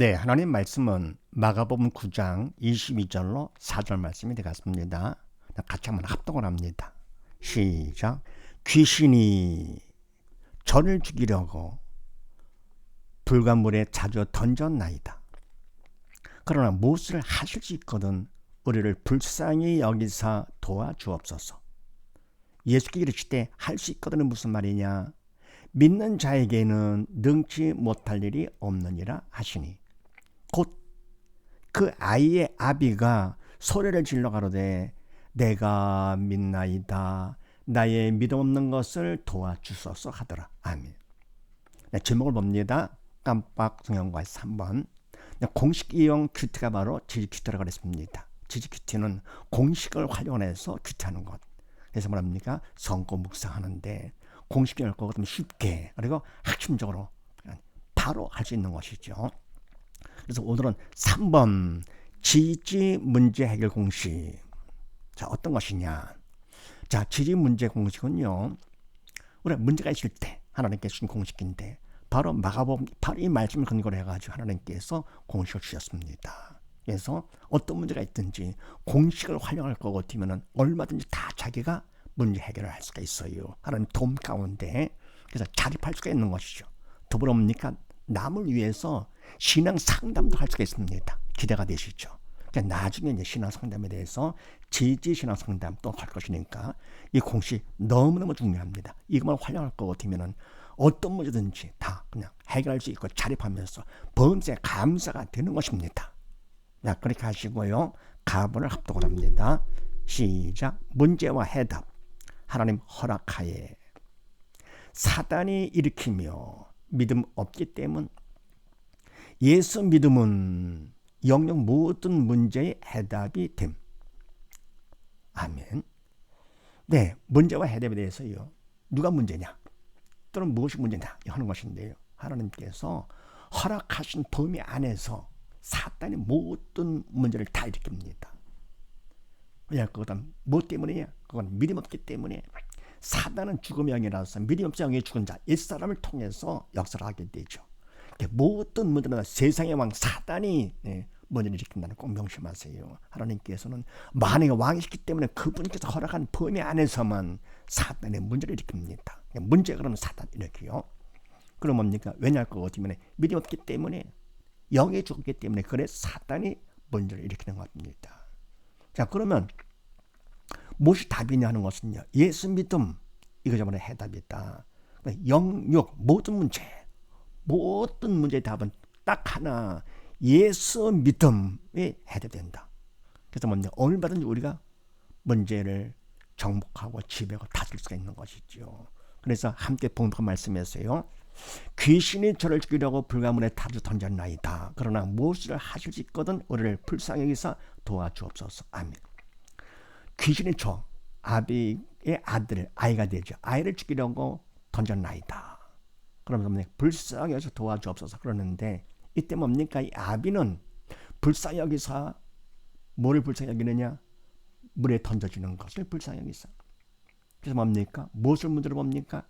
네, 하나님 말씀은 마가복음 9장 22절로 4절 말씀이 되겠습니다. 같이 한번 합동을 합니다. 시작. 귀신이 저를 죽이려고 불간 물에 자주 던졌나이다. 그러나 무엇을 하실 수 있거든 우리를 불쌍히 여기사 도와주옵소서. 예수께 이르시되 할수 있거든은 무슨 말이냐? 믿는 자에게는 능치 못할 일이 없느니라 하시니 곧 그 아이의 아비가 소리를 질러 가로되 내가 믿나이다. 나의 믿음 없는 것을 도와주소서 하더라. 아멘. 네, 제목을 봅니다. 깜빡 성형과 3번. 네, 공식 이용 큐티가 바로 지지 큐티라고 그랬습니다. 지지 큐티는 공식을 활용해서 큐티하는 것. 그래서 뭐랍니까? 성고 묵상하는데 공식이 할 거거든 쉽게 그리고 핵심적으로 바로 할 수 있는 것이죠. 그래서 오늘은 3번 지지 문제 해결 공식. 자, 어떤 것이냐? 자, 지지 문제 공식은요. 우리 문제가 있을 때 하나님께 주신 공식인데 바로 마가복음 바로 이 말씀을 근거로 해 가지고 하나님께서 공식을 주셨습니다. 그래서 어떤 문제가 있든지 공식을 활용할 거 같으면은 얼마든지 다 자기가 문제 해결을 할 수가 있어요. 하나님 도움 가운데 그래서 자립할 수가 있는 것이죠. 더불어 뭡니까? 남을 위해서 신앙 상담도 할 수가 있습니다. 기대가 되시죠. 그러니까 나중에 이제 신앙 상담에 대해서 지지 신앙 상담 또 할 것이니까 이 공식 너무너무 중요합니다. 이것만 활용할 것 같으면은 어떤 문제든지 다 그냥 해결할 수 있고 자립하면서 범죄 감사가 되는 것입니다. 자, 그렇게 하시고요. 가분을 합독을 합니다. 시작. 문제와 해답. 하나님 허락하에 사단이 일으키며 믿음 없기 때문 예수 믿음은 영영 모든 문제의 해답이 됨. 아멘. 네, 문제와 해답에 대해서요. 누가 문제냐? 또는 무엇이 문제냐? 하는 것인데요. 하나님께서 허락하신 범위 안에서 사단이 모든 문제를 다 일으킵니다. 왜냐 그거는 뭐 때문이냐? 그건 믿음 없기 때문에 사단은 죽음의 영이라서 믿음 없이 영이 죽은 자 옛사람을 통해서 역사를 하게 되죠. 모든 문제는 세상의 왕 사단이 예, 문제를 일으킨다는 꼭 명심하세요. 하나님께서는 만약에 왕이시기 때문에 그분께서 허락한 범위 안에서만 사단의 문제를 일으킵니다. 문제 그러면 사단 이렇게요. 그럼 뭡니까? 왜냐 그 어쩌면 믿음 없기 때문에 영이 죽었기 때문에 그래 사단이 문제를 일으키는 겁니다. 자, 그러면 무엇이 답이냐 하는 것은요. 예수 믿음 이거 저번에 해답이다. 그러니까 영육 모든 문제 모든 문제의 답은 딱 하나 예수 믿음이 해답된다. 그래서 뭐냐 얼마든지 우리가 문제를 정복하고 지배하고 다질 수가 있는 것이죠. 그래서 함께 봉독 말씀했어요. 귀신이 저를 죽이려고 불가문에 타주 던졌나이다. 그러나 무엇을 하실 수 있거든 우리를 불쌍히 여기서 도와주옵소서. 아멘. 귀신이 저 아비의 아들 아이가 되죠. 아이를 죽이려고 던졌나이다. 그러면서 뭐 불쌍히 여기서 도와주옵소서 그러는데 이때 뭡니까? 이 아비는 불쌍히 여기서 뭐를 불쌍히 여기느냐? 물에 던져지는 것을 불쌍히 여기서. 그래서 뭡니까? 무엇을 문제로 봅니까?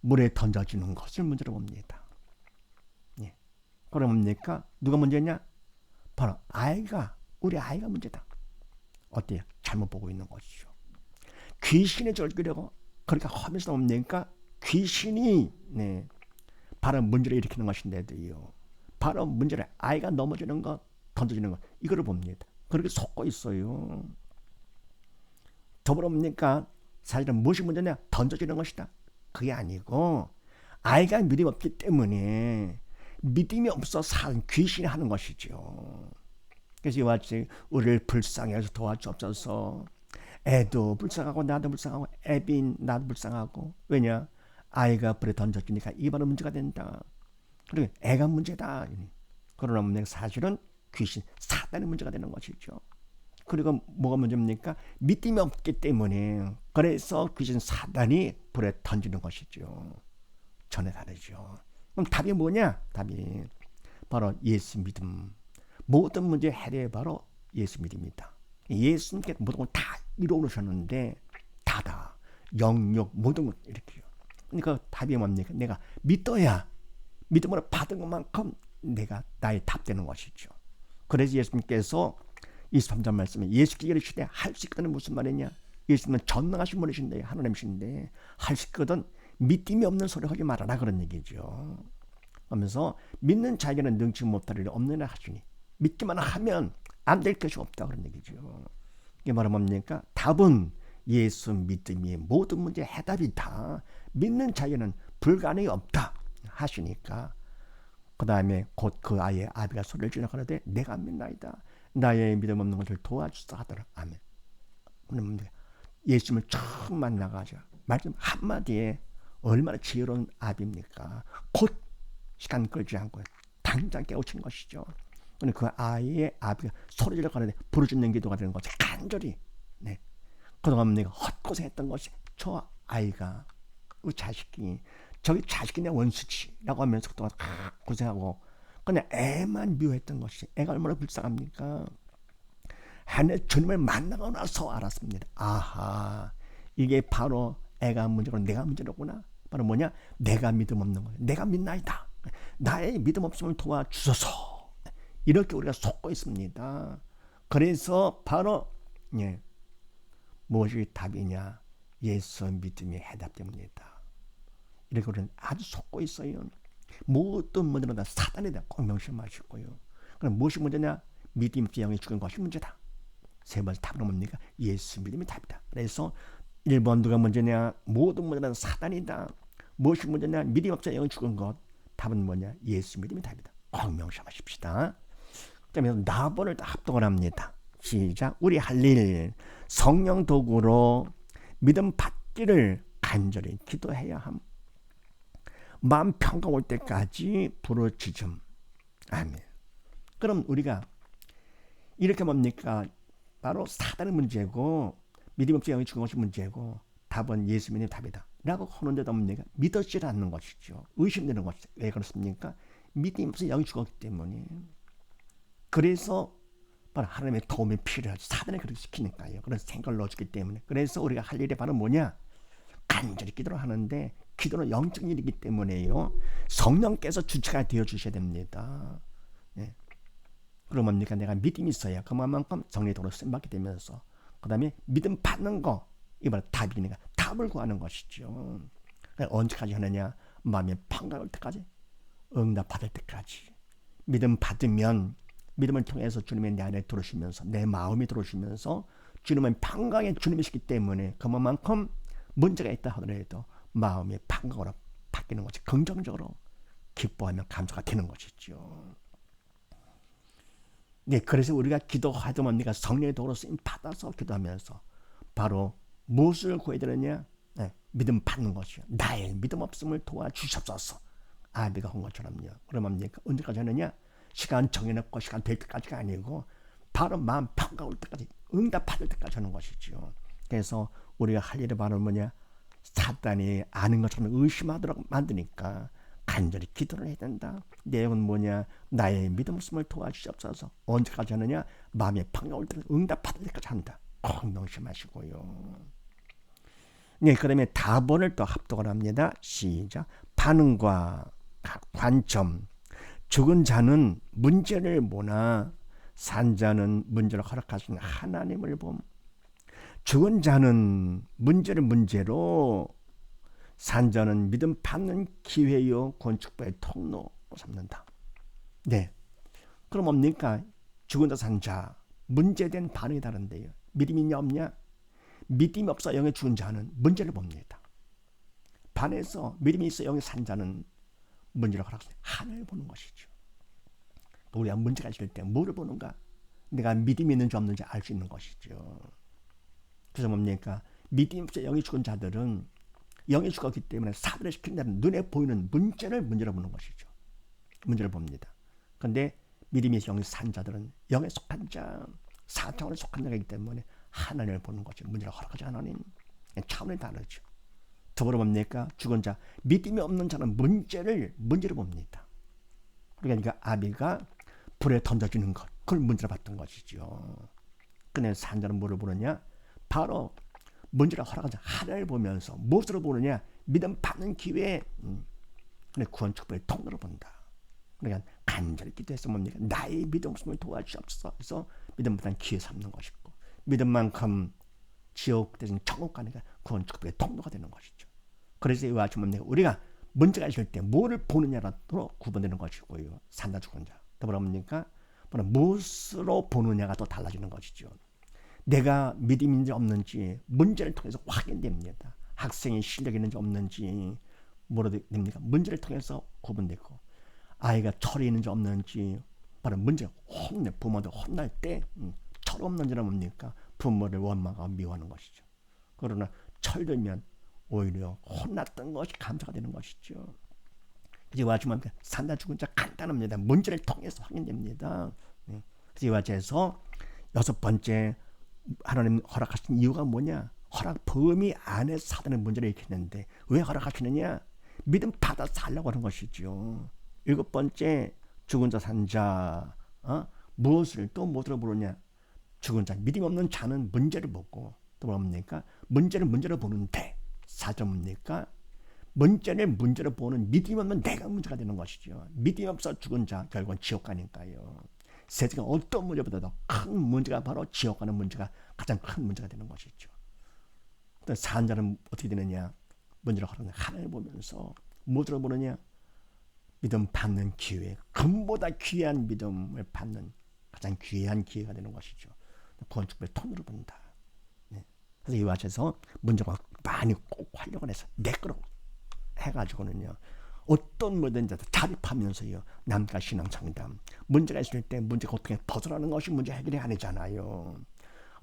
물에 던져지는 것을 문제로 봅니다. 예. 그럼 뭡니까? 누가 문제냐? 바로 아이가, 우리 아이가 문제다. 어때요? 잘못 보고 있는 것이죠. 귀신에 절끼려고 그러니까 하면서 뭡니까? 귀신이, 네. 바로 문제를 일으키는 것인데도요. 바로 문제를 아이가 넘어지는 것, 던져지는 것, 이거를 봅니다. 그렇게 속고 있어요. 더불어 뭡니까? 사실은 무엇이 문제냐? 던져지는 것이다. 그게 아니고 아이가 믿음 없기 때문에 믿음이 없어 산 귀신이 하는 것이죠. 그래서 이와 같이 우리를 불쌍히 해서 도와주옵소서. 애도 불쌍하고 나도 불쌍하고 애빈 나도 불쌍하고 왜냐 아이가 불에 던져지니까 이바로 문제가 된다. 그리고 애가 문제다. 그러나 사실은 귀신 사단의 문제가 되는 것이죠. 그리고 뭐가 문제입니까? 믿음이 없기 때문에 그래서 귀신 사단이 불에 던지는 것이죠. 전에 다르죠. 그럼 답이 뭐냐? 답이 바로 예수 믿음. 모든 문제 해결 바로 예수 믿음이다. 예수님께 모든 걸 다 이루어 놓으셨는데 다다. 영역 모든 것 이렇게요. 그러니까 답이 뭡니까? 내가 믿어야 믿음으로 받은 것만큼 내가 나의 답되는 것이죠. 그래서 예수님께서 23절 말씀에 예수께서 이르시되 할수 있거든 무슨 말이냐? 예수님은 전능하신 분이신데 하나님이신데 할 수 있거든 믿음이 없는 소리 하지 말아라 그런 얘기죠. 하면서 믿는 자에게는 능치 못할 일이 없느냐 하시니 믿기만 하면 안 될 것이 없다 그런 얘기죠. 이게 말은 뭡니까? 답은 예수 믿음이 모든 문제 해답이 다 믿는 자에게는 불가능이 없다 하시니까 그 다음에 곧 그 아이의 아비가 소리를 지르 가로되 내가 믿나이다. 나의 믿음 없는 것을 도와주사 하더라. 아멘. 예수님을 처음 만나가지고 말씀 한마디에 얼마나 지혜로운 아비입니까? 곧 시간 끌지 않고 당장 깨우친 것이죠. 그 아이의 아비가 소리를 가는데 부르짖는 기도가 되는 것이 간절히 네. 그동안 내가 헛고생했던 것이 저 아이가 그 자식이 저기 자식이 내 원수치라고 하면서 그동안 고생하고 그냥 애만 미워했던 것이 애가 얼마나 불쌍합니까? 하늘 주님을 만나고 나서 알았습니다. 아하 이게 바로 애가 문제고 내가 문제로구나. 바로 뭐냐? 내가 믿음 없는 거예요. 내가 믿나이다. 나의 믿음 없음을 도와주소서. 이렇게 우리가 속고 있습니다. 그래서 바로 예, 무엇이 답이냐? 예수 믿음이 해답됩니다. 이렇게 우리는 아주 속고 있어요. 모든 문제는 다 사단에 대한 꼭 명심하시고요. 그럼 무엇이 문제냐? 믿음 없이 영이 죽은 것이 문제다. 세 번째 답은 뭡니까? 예수 믿음이 답이다. 그래서 1번 누가 문제냐? 모든 문제는 사단이다. 무엇이 문제냐? 믿음 없이 영이 죽은 것. 답은 뭐냐? 예수 믿음이 답이다. 꼭 명심하십시다. 그다음에 나번을 다 합동을 합니다. 시작. 우리 할 일 성령 도구로 믿음 받기를 간절히 기도해야 함. 마음 평가올 때까지 부르짖음. 아멘. 그럼 우리가 이렇게 뭡니까? 바로 사단의 문제고 믿음 없이 영이 죽은 것이 문제고 답은 예수 믿는 답이다. 라고 하는데도 뭡니까? 믿어지지 않는 것이죠. 의심되는 것이죠. 왜 그렇습니까? 믿음 없이 영이 죽었기 때문에. 그래서 하나님의 도움이 필요하지. 사단이 그렇게 시키니까요. 그런 생각을 넣어주기 때문에. 그래서 우리가 할 일이 바로 뭐냐? 간절히 기도를 하는데 기도는 영적 일이기 때문에요. 성령께서 주체가 되어 주셔야 됩니다. 예. 그럼 뭡니까? 내가 믿음이 있어야 그만큼 성령도로 쓰임받게 되면서 그 다음에 믿음 받는 거 이번 답이니까 답을 구하는 것이죠. 언제까지 하느냐? 마음에 판가올 때까지 응답 받을 때까지 믿음 받으면 믿음을 통해서 주님의 내 안에 들어오시면서 내 마음이 들어오시면서 주님은 평강의 주님이시기 때문에 그만큼 문제가 있다 하더라도 마음이 평강으로 바뀌는 것이 긍정적으로 기뻐하며 감사가 되는 것이죠. 네, 그래서 우리가 기도하다 보니까 성령의 도로 쓰임 받아서 기도하면서 바로 무엇을 구해야 되느냐? 네, 믿음 받는 것이요. 나의 믿음 없음을 도와주셨소서. 아비가 한 것처럼요. 그러면 언제까지 하느냐? 시간 정해놓고 시간 될 때까지가 아니고 바로 마음 평가올 때까지 응답 받을 때까지 하는 것이죠. 그래서 우리가 할 일이 바로 뭐냐? 사단이 아는 것처럼 의심하도록 만드니까 간절히 기도를 해야 된다. 내용은 뭐냐? 나의 믿음 없음을 도와주시옵소서. 언제까지 하느냐? 마음의 평가올 때 응답 받을 때까지 한다. 꼭 명심하시고요. 네, 그 다음에 다번을 또 합독을 합니다. 시작. 반응과 관점, 죽은 자는 문제를 모나 산 자는 문제를 허락하신 하나님을 봄. 죽은 자는 문제를 문제로 산 자는 믿음 받는 기회요 건축부의 통로 삼는다. 네. 그럼 뭡니까? 죽은 자, 산 자. 문제된 반응이 다른데요. 믿음이 있냐 없냐? 믿음이 없어 영에 죽은 자는 문제를 봅니다. 반해서 믿음이 있어 영에 산 자는 문제를 허락해 하늘 보는 것이죠. 우리가 문제가 있을 때 뭐를 보는가? 내가 믿음이 있는지 없는지 알 수 있는 것이죠. 그래서 뭡니까? 믿음 없이 영이 죽은 자들은 영이 죽었기 때문에 사들을 시킨다는 눈에 보이는 문제를 문제로 보는 것이죠. 문제를 봅니다. 그런데 믿음이 영이 산 자들은 영에 속한 자, 사차원에 속한 자이기 때문에 하나님을 보는 것이 문제를 허락하지 하나님 차원이 다르죠. 더불어 뭡니까? 죽은 자, 믿음이 없는 자는 문제를 문제로 봅니다. 그러니까 아비가 불에 던져지는 것, 그걸 문제로 봤던 것이죠. 그네 산자는 뭐를 보느냐? 바로 문제를 허락하자 하나를 보면서 무엇으로 보느냐? 믿음 받는 기회에 음, 구원 축복의 통로로 본다. 그러니까 간절히 기도해서 뭡니까? 나의 믿음 없음을 도와주옵소서. 그래서 믿음보다는 기회 삼는 것이고 믿음만큼 지옥 대신 천국 가니까 구원 축복의 통로가 되는 것이죠. 그래서 이와 뭡니까? 우리가 문제가 있을 때 뭐를 보느냐로 구분되는 것이고요. 산다 죽은 자. 더불어 뭡니까? 무엇으로 보느냐가 또 달라지는 것이죠. 내가 믿음인지 없는지 문제를 통해서 확인됩니다. 학생이 실력이 있는지 없는지 뭐로 됩니까? 문제를 통해서 구분되고 아이가 철이 있는지 없는지 바로 문제 혼내 부모들 혼날 때 음, 철 없는지는 뭡니까? 부모를 원망하고 미워하는 것이죠. 그러나 철들면 오히려 혼났던 것이 감사가 되는 것이죠. 이제 와주면 산다 죽은 자 간단합니다. 문제를 통해서 확인됩니다. 네. 그래서 이와 같서 여섯 번째 하나님 허락하신 이유가 뭐냐? 허락 범위 안에 사단의 문제를 일으키는데 왜 허락하시느냐? 믿음 받아 살려고 하는 것이죠. 일곱 번째 죽은 자 산자 어? 무엇을 또 무엇으로 부르냐? 죽은 자 믿음 없는 자는 문제를 보고 또 뭡니까? 문제를 문제로 보는데 사점 뭡니까? 문제를 문제로 보는 믿음 없는 내가 문제가 되는 것이죠. 믿음 없어 죽은 자 결국은 지옥 가니까요. 세상에 어떤 문제보다도 큰 문제가 바로 지옥 가는 문제가 가장 큰 문제가 되는 것이죠. 또 산자는 어떻게 되느냐? 문제를 하는 하나님 보면서 무엇으로 보느냐? 믿음 받는 기회, 금보다 귀한 믿음을 받는 가장 귀한 기회가 되는 것이죠. 구원축복의 통으로 본다. 네. 그래서 이와 같아서 문제가 많이 꼭 활용을 해서 내 거로 해가지고는요. 어떤 뭐든지 자립하면서요. 남과 신앙 상담. 문제가 있을 때 문제가 어떻게 벗어나는 것이 문제 해결이 아니잖아요.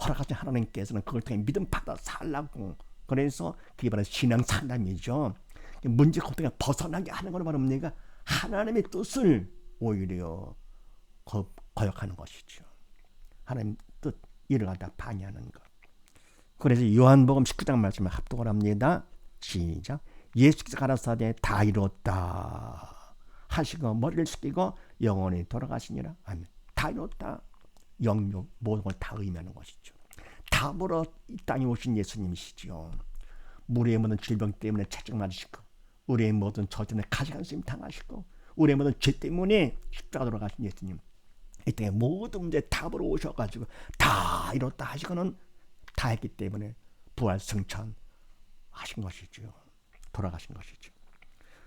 허락하신 하나님께서는 그걸 통해 믿음 받아 살라고. 그래서 그게 바로 신앙 상담이죠. 문제가 어떻게 벗어나게 하는 건 바로 뭡니까? 하나님의 뜻을 오히려 거, 거역하는 것이죠. 하나님 뜻 이를 갖다 반의하는 것. 그래서 요한복음 19장 말씀을 합독을 합니다. 시작. 예수께서 가라사대 다 이뤘다 하시고 머리를 숙이고 영원히 돌아가시니라. 아멘. 다 이뤘다. 영역 모든 걸 다 의미하는 것이죠. 답으로 이 땅에 오신 예수님이시죠. 우리의 모든 질병 때문에 책정 맞으시고 우리의 모든 저 때문에 쓰임 당하시고 우리의 모든 죄 때문에 십자가 돌아가신 예수님 이 땅에 모든 문제 답으로 오셔가지고 다 이뤘다 하시고는 다 했기 때문에 부활 승천 하신 것이죠. 돌아가신 것이죠.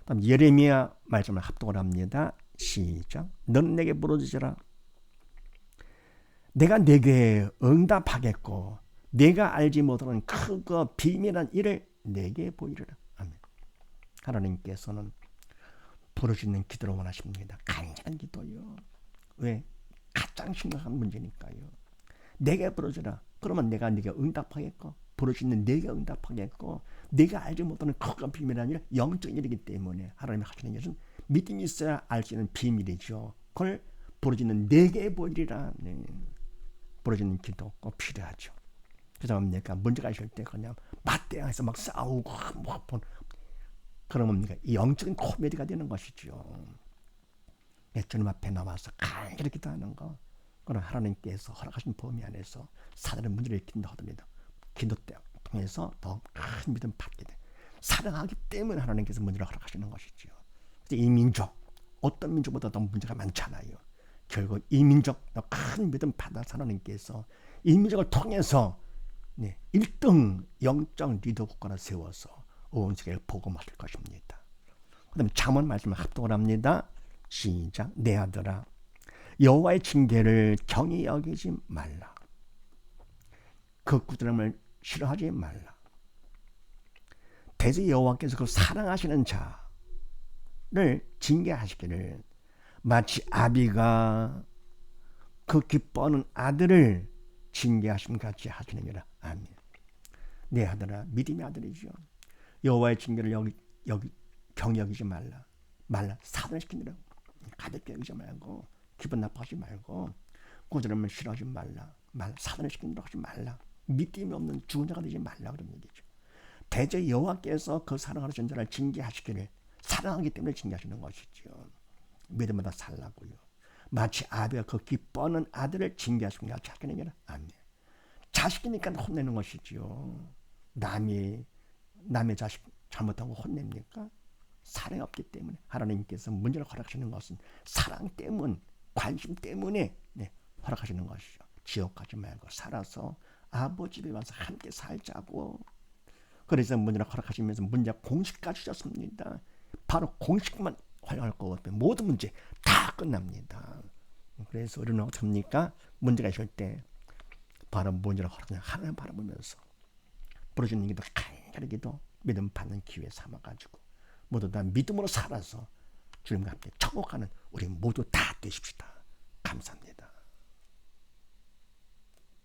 다음 예레미야 말씀을 합독을 합니다. 시작. 너는 내게 물어주지라. 내가 내게 응답하겠고 내가 알지 못하는 크고 비밀한 일을 내게 보이리라. 아멘. 하나님께서는 부르짖는 기도를 원하십니다. 간절한 기도요. 왜? 가장 심각한 문제니까요. 내게 부르짖라. 그러면 내가 네게 응답하겠고 부르짖는 내게 응답하겠고 내가 알지 못하는 크고 비밀한 일, 영적 일이기 때문에 하나님이 하시는 것은 믿음이 있어야 알 수 있는 비밀이죠. 그걸 부르짖는 내게 보이리라. 네. 부르짖는 기도 꼭 필요하죠. 그래서 뭡니까? 문제가 있을 때 그냥 맞대응해서 막 싸우고 뭐 뭡니까? 이 영적인 코미디가 되는 것이죠. 주님 앞에 나와서 간절히 기도하는 거. 그건 하나님께서 허락하신 범위 안에서 사단의 문제를 일으킨다 하더라도 기도 때 통해서 더 큰 믿음 받게 돼. 사랑하기 때문에 하나님께서 문제를 허락하시는 것이지요. 이 민족 어떤 민족보다 더 문제가 많잖아요. 결국 이 민족 더큰 믿음 받아 하나님께서 이 민족을 통해서 네, 1등 영적 리더 국가를 세워서 온 세계를 복음하실 것입니다. 그다음에 잠언 말씀을 합독을 합니다. 시작. 내 아들아 여호와의 징계를 경히 여기지 말라. 그 꾸지람을 싫어하지 말라. 대제 여호와께서 그 사랑하시는 자를 징계하시기를 마치 아비가 그 기뻐하는 아들을 징계하심 같이 하시느니라. 아멘. 내 아들아 믿음의 아들이죠. 여호와의 징계를 여기 여기 경여기지 말라. 말라 사단시키느라 가볍게 여기지 말고 기분 나빠하지 말고 꾸지람을 싫어하지 말라. 말 사단을 시키도록 하지 말라. 믿음이 없는 죽은 자가 되지 말라 그런 얘기죠. 대제 여호와께서 그 사랑하는 자를 징계하시기를 사랑하기 때문에 징계하시는 것이죠. 믿음마다 살라고요. 마치 아비가 그 기뻐하는 아들을 징계하시는 것 하느니라. 아멘. 자식이니까 혼내는 것이지요. 남이 남의 자식 잘못하고 혼냅니까? 사랑이 없기 때문에 하나님께서 문제를 허락하시는 것은 사랑 때문, 관심 때문에 네, 허락하시는 것이죠. 지옥 가지 말고 살아서 아버지 집에 와서 함께 살자고. 그래서 문제를 허락하시면서 문제 공식까지 주셨습니다. 바로 공식만 활용할 거거든요. 모든 문제 다 끝납니다. 그래서 우리는 어떻습니까? 문제가 있을 때 바로 문제를 허락하는 하나님 바라보면서 부르짖는 기도 간절히 기도 믿음 받는 기회 삼아가지고 모두 다 믿음으로 살아서 주님과 함께 천국 가는 우리 모두 다 되십시다. 감사합니다.